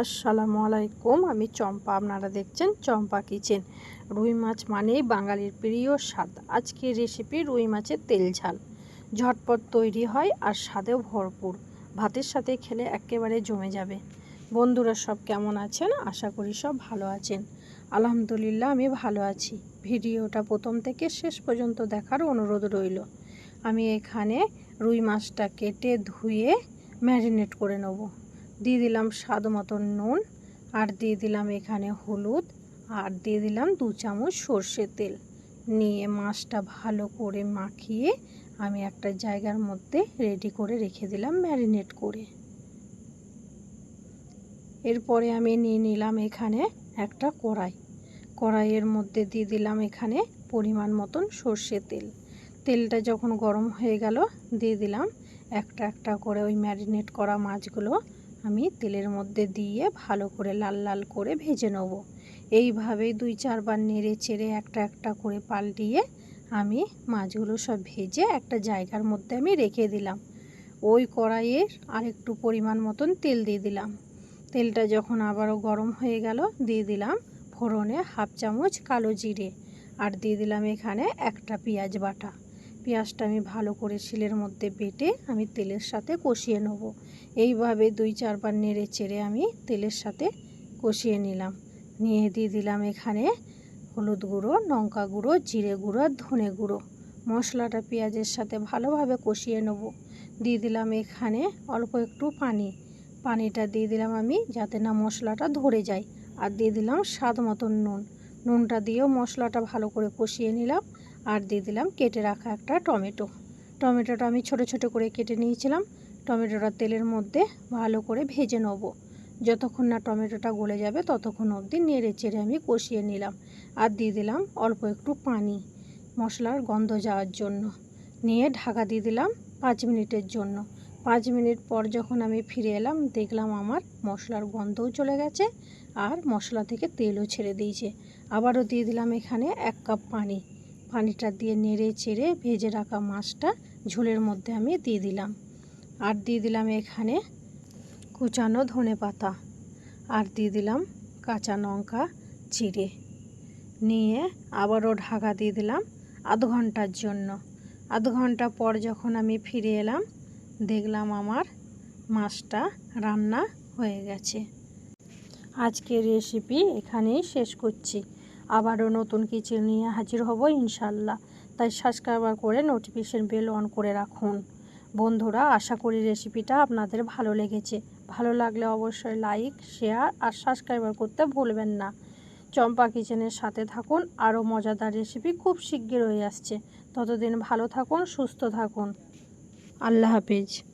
আসসালামু আলাইকুম, আমি চম্পা। আপনারা দেখছেন চম্পা কিচেন। রুই মাছ মানেই বাঙালির প্রিয় স্বাদ। আজকের রেসিপি রুই মাছের তেল ঝাল। ঝটপট তৈরি হয় আর স্বাদেও ভরপুর। ভাতের সাথে খেলে একেবারে জমে যাবে। বন্ধুরা সব কেমন আছেন? আশা করি সব ভালো আছেন। আলহামদুলিল্লাহ, আমি ভালো আছি। ভিডিওটা প্রথম থেকে শেষ পর্যন্ত দেখার অনুরোধ রইল। আমি এখানে রুই মাছটা কেটে ধুয়ে ম্যারিনেট করে নেব। দিয়ে দিলাম স্বাদ মতন নুন আর দিয়ে দিলাম এখানে হলুদ আর দিয়ে দিলাম দু চামচ সর্ষে তেল। নিয়ে মাছটা ভালো করে মাখিয়ে আমি একটা জায়গার মধ্যে রেডি করে রেখে দিলাম ম্যারিনেট করে। এরপরে আমি নিয়ে নিলাম এখানে একটা কড়াই। কড়াইয়ের মধ্যে দিয়ে দিলাম এখানে পরিমাণ মতন সর্ষে তেল। তেলটা যখন গরম হয়ে গেল, দিয়ে দিলাম একটা একটা করে ওই ম্যারিনেট করা মাছগুলো আমি তেলের মধ্যে দিয়ে ভালো করে লাল লাল করে ভেজে নেব। এইভাবেই দুই চারবার নেড়ে চেড়ে একটা একটা করে পাল্টিয়ে আমি মাছগুলো সব ভেজে একটা জায়গার মধ্যে আমি রেখে দিলাম। ওই কড়াইয়ের আরেকটু পরিমাণ মতন তেল দিয়ে দিলাম। তেলটা যখন আবারও গরম হয়ে গেল, দিয়ে দিলাম ফোড়নে হাফ চামচ কালো জিরে। আর দিয়ে দিলাম এখানে একটা পেঁয়াজ বাটা। পেঁয়াজটা আমি ভালো করে শিলের মধ্যে বেটে আমি তেলের সাথে কষিয়ে নেব। এইভাবে দুই চারবার নেড়ে চেড়ে আমি তেলের সাথে কষিয়ে নিলাম। নিয়ে দিয়ে দিলাম এখানে হলুদ গুঁড়ো, লঙ্কা গুঁড়ো, জিরে গুঁড়ো আর ধনে গুঁড়ো। মশলাটা পেঁয়াজের সাথে ভালোভাবে কষিয়ে নেব। দিয়ে দিলাম এখানে অল্প একটু পানি। পানিটা দিয়ে দিলাম আমি যাতে না মশলাটা ধরে যায়। আর দিয়ে দিলাম স্বাদ মতন নুন। নুনটা দিয়েও মশলাটা ভালো করে কষিয়ে নিলাম। আর দিয়ে দিলাম কেটে রাখা একটা টমেটো। টমেটোটা আমি ছোট ছোট করে কেটে নিয়েছিলাম। টমেটোটা তেলের মধ্যে ভালো করে ভেজে নেব। যতক্ষণ না টমেটোটা গলে যাবে, ততক্ষণ অবধি নেড়ে চেড়ে আমি কষিয়ে নিলাম। আর দিয়ে দিলাম অল্প একটু পানি মশলার গন্ধ যাওয়ার জন্য। নিয়ে ঢাকা দিয়ে দিলাম পাঁচ মিনিটের জন্য। পাঁচ মিনিট পর যখন আমি ফিরে এলাম, দেখলাম আমার মশলার গন্ধও চলে গেছে আর মশলা থেকে তেলও ছেড়ে দিয়েছে। আবারও দিয়ে দিলাম এখানে এক কাপ পানি। পানিটা দিয়ে নেড়ে চেড়ে ভেজে রাখা মাছটা ঝোলের মধ্যে আমি দিয়ে দিলাম। আর দিয়ে দিলাম এখানে কুচানো ধনে পাতা। আর দিয়ে দিলাম কাঁচা লঙ্কা চিড়ে। নিয়ে আবারও ঢাকা দিয়ে দিলাম আধ ঘণ্টার জন্য। আধ ঘণ্টা পর যখন আমি ফিরে এলাম, দেখলাম আমার মাছটা রান্না হয়ে গেছে। আজকের রেসিপি এখানেই শেষ করছি। আবারও নতুন কিছু নিয়ে হাজির হব ইনশাল্লাহ তাই সাবস্ক্রাইবার করে নোটিফিকেশন বেল অন করে রাখুন। বন্ধুরা, আশা করি রেসিপিটা আপনাদের ভালো লেগেছে। ভালো লাগলে অবশ্যই লাইক শেয়ার আর সাবস্ক্রাইবার করতে ভুলবেন না। চম্পা কিচেনের সাথে থাকুন, আরও মজাদার রেসিপি খুব হয়ে আসছে। ততদিন ভালো থাকুন, সুস্থ থাকুন। আল্লাহ হাফিজ।